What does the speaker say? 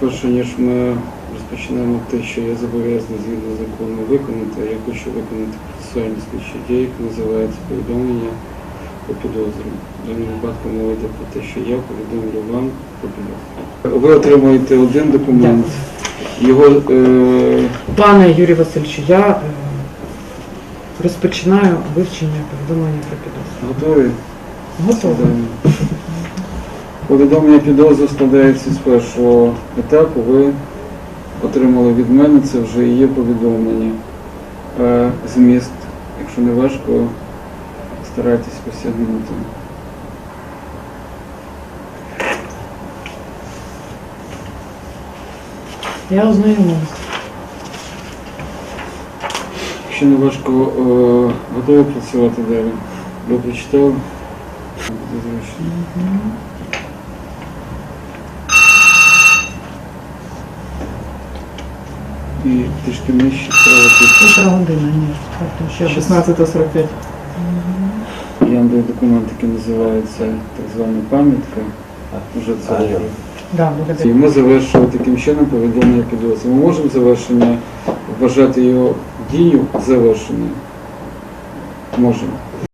Перше, ніж ми розпочнемо те, що я зобов'язаний згідно закону виконати, я хочу виконати процесуальні слідчі дії, які називаються повідомлення про підозру. В даному випадку мова йде про те, що я повідомлю вам про підозру. Ви отримуєте один документ, його е, Пане Юрій Васильовичу, я е, розпочинаю вивчення повідомлення про підозру. готові? Готово. Повідомлення підозри складається з першого етапу. Ви отримали від мене, це вже і є повідомлення. Зміст, якщо не важко, старайтесь посягнути. Я ознайомилась. Якщо не важко, е, готові працювати далі. Ви прочитали? Буде І трішки нижче. Півтора година, ні. Ще без- 16.45. Я даю документ, який називається так звана пам'ятка. Вже це. Да, І ми завершили таким чином повідомлення підозри. Ми можемо завершення вважати його дію завершеною? Можемо.